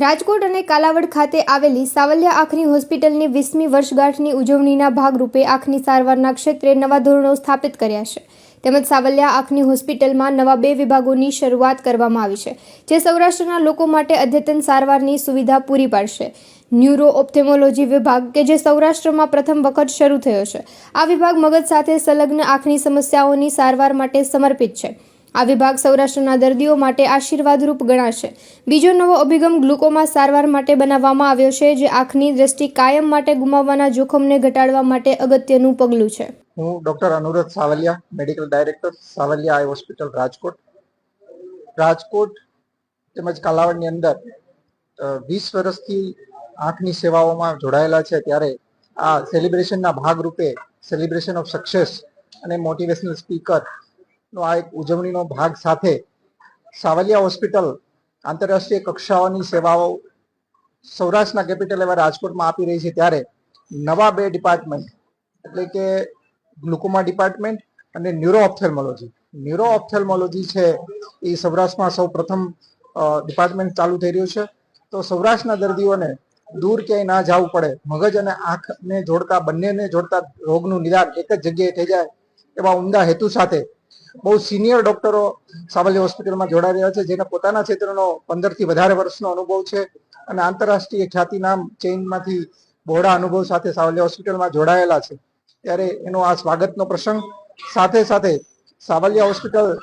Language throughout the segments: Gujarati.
રાજકોટ અને કાલાવડ ખાતે આવેલી સાવલિયા આંખની હોસ્પિટલની વીસમી વર્ષગાંઠની ઉજવણીના ભાગરૂપે આંખની સારવારના ક્ષેત્રે નવા ધોરણો સ્થાપિત કર્યા છે. તેમજ સાવલિયા આંખની હોસ્પિટલમાં નવા બે વિભાગોની શરૂઆત કરવામાં આવી છે, જે સૌરાષ્ટ્રના લોકો માટે અદ્યતન સારવારની સુવિધા પૂરી પાડશે. ન્યુરો ઓપ્થેમોલોજી વિભાગ, કે જે સૌરાષ્ટ્રમાં પ્રથમ વખત શરૂ થયો છે, આ વિભાગ મગજ સાથે સંલગ્ન આંખની સમસ્યાઓની સારવાર માટે સમર્પિત છે. આ વિભાગ સૌરાષ્ટ્રના દર્દીઓ માટે આશીર્વાદરૂપ ગણાશે. બીજો નવો અભિગમ ગ્લુકોમા સારવાર માટે બનાવવામાં આવ્યો છે, જે આંખની દ્રષ્ટિ કાયમ માટે ગુમાવવાના જોખમને ઘટાડવા માટે અગત્યનું પગલું છે. હું doctor Anuraj Savaliya, medical director Savaliya, eye hospital Rajkot. Rajkot તેમજ કાલાવડની અંદર વીસ વર્ષથી આંખની સેવાઓમાં જોડાયેલા છે. ત્યારે આ સેલિબ્રેશનના ભાગરૂપે સેલિબ્રેશન ઓફ સક્સેસ અને મોટિવેશનલ સ્પીકર નો આ એક ઉજવણીનો ભાગ સાથે સાવલિયા હોસ્પિટલ આંતરરાષ્ટ્રીય કક્ષાઓની સેવાઓ સૌરાષ્ટ્રના કેપિટલ એવા રાજકોટમાં આપી રહી છે ત્યારે નવા બે ડિપાર્ટમેન્ટ એટલે કે ગ્લુકોમા ડિપાર્ટમેન્ટ અને ન્યુરો ઓપ્થેલ્મોલોજી ન્યુરો ઓપ્થેલ્મોલોજી છે એ સૌરાષ્ટ્રમાં સૌ પ્રથમ ડિપાર્ટમેન્ટ ચાલુ થઈ રહ્યું છે. તો સૌરાષ્ટ્રના દર્દીઓને દૂર ક્યાંય ના જવું પડે, મગજ અને આંખને જોડતા, બંનેને જોડતા રોગનું નિદાન એક જ જગ્યાએ થઈ જાય એવા ઉમદા હેતુ સાથે બહુ સિનિયર ડોક્ટરો સાવલી હોસ્પિટલમાં જોડાઈ રહ્યા છે, જેને પોતાના ક્ષેત્રનો પંદરથી વધારે વર્ષનો અનુભવ છે અને આંતરરાષ્ટ્રીય ખ્યાતિનામ ચેઇનમાંથી બહોળા અનુભવ સાથે સાવલી હોસ્પિટલમાં જોડાયેલા છે. ત્યારે એનો આ સ્વાગતનો પ્રસંગ સાથે સાથે સાવલિયા હોસ્પિટલ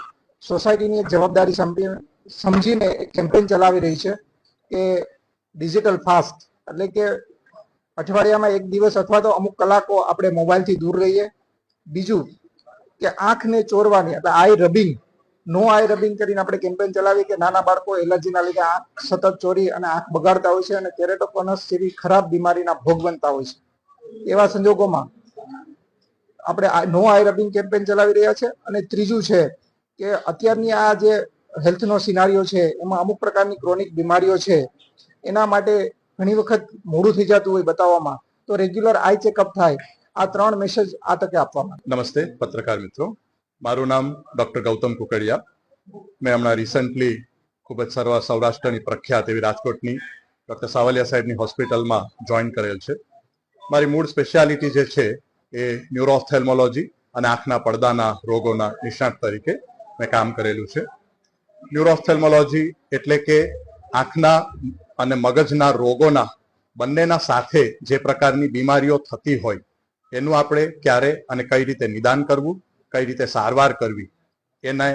સોસાયટીની એક જવાબદારી સમજી- સમજીને એક કેમ્પેન ચલાવી રહી છે કે ડિજિટલ ફાસ્ટ એટલે કે અઠવાડિયામાં એક દિવસ અથવા તો અમુક કલાકો આપણે મોબાઈલથી દૂર રહીએ. બીજું કે આંખને ચોરવાની એટલે આઈ રબિંગ નો આઈ રબિંગ કરીને આપણે કેમ્પેન ચલાવી કે નાના બાળકો એલર્જીના લીધે આંખ સતત ચોરી અને આંખ બગાડતા હોય છે અને કેરેટોકોનસ જેવી ખરાબ બીમારીના ભોગ બનતા હોય છે. એવા સંજોગોમાં આપણે નો આઈ રબિંગ કેમ્પેન ચલાવી રહ્યા છે અને ત્રીજું છે કે અત્યારની આ જે હેલ્થનો સિનારીઓ છે, એમાં અમુક પ્રકારની ક્રોનિક બીમારીઓ છે, એના માટે ઘણી વખત મોડું થઈ જતું હોય બતાવવામાં, તો રેગ્યુલર આઈ ચેકઅપ થાય આ ત્રણ મેસેજ આ તકે આપવામાં નમસ્તે, પત્રકાર મિત્રો. મારું નામ ડોક્ટર ગૌતમ કુકડિયા. મેં હમણાં રિસન્ટલી ખૂબ જ સર્વ સૌરાષ્ટ્રની પ્રખ્યાત એવી રાજકોટની ડોક્ટર સાવલિયા સાહેબની હોસ્પિટલમાં જોઈન કરેલ છે. મારી મૂળ સ્પેશિયાલિટી જે છે એ ન્યુરોથેલ્મોલોજી અને આંખના પડદાના રોગોના નિષ્ણાત તરીકે મેં કામ કરેલું છે. ન્યુરોથેલ્મોલોજી એટલે કે આંખના અને મગજના રોગોના બંનેના સાથે જે પ્રકારની બીમારીઓ થતી હોય એનું આપણે ક્યારે અને કઈ રીતે નિદાન કરવું, કઈ રીતે સારવાર કરવી, એને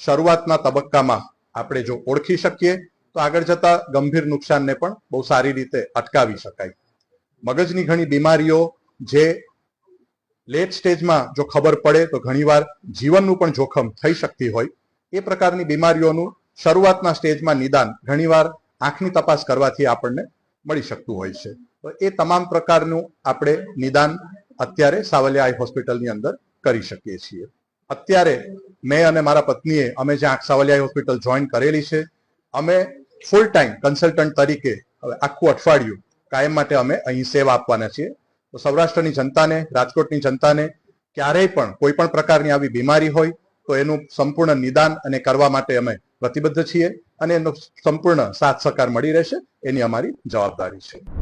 શરૂઆતના તબક્કામાં આપણે જો ઓળખી શકીએ, તો આગળ જતા ગંભીર નુકસાનને પણ બહુ સારી રીતે અટકાવી શકાય. મગજની ઘણી બીમારીઓ જે લેટ સ્ટેજમાં જો ખબર પડે, તો ઘણીવાર જીવનનું પણ જોખમ થઈ શકતી હોય. એ પ્રકારની બીમારીઓનું શરૂઆતના સ્ટેજમાં નિદાન ઘણીવાર આંખની તપાસ કરવાથી આપણને મળી શકતું હોય છે. તો એ તમામ પ્રકારનું આપણે નિદાન અત્યારે સાવલિયા આઈ હોસ્પિટલની અંદર કરી શકીએ છીએ. અત્યારે મેં અને મારા પત્નીએ અમે જે આંખ સાવલિયા હોસ્પિટલ જોઈન કરેલી છે, અમે ફૂલ ટાઈમ કન્સલ્ટન્ટ તરીકે હવે આખું અઠવાડિયું કાયમ માટે અમે અહીં સેવા આપવાના છીએ. તો સૌરાષ્ટ્રની જનતાને, રાજકોટની જનતાને ક્યારેય પણ કોઈ પણ પ્રકારની આવી બીમારી હોય તો એનું સંપૂર્ણ નિદાન અને કરવા માટે અમે પ્રતિબદ્ધ છીએ અને એનો સંપૂર્ણ સાથ સહકાર મળી રહેશે એની અમારી જવાબદારી છે.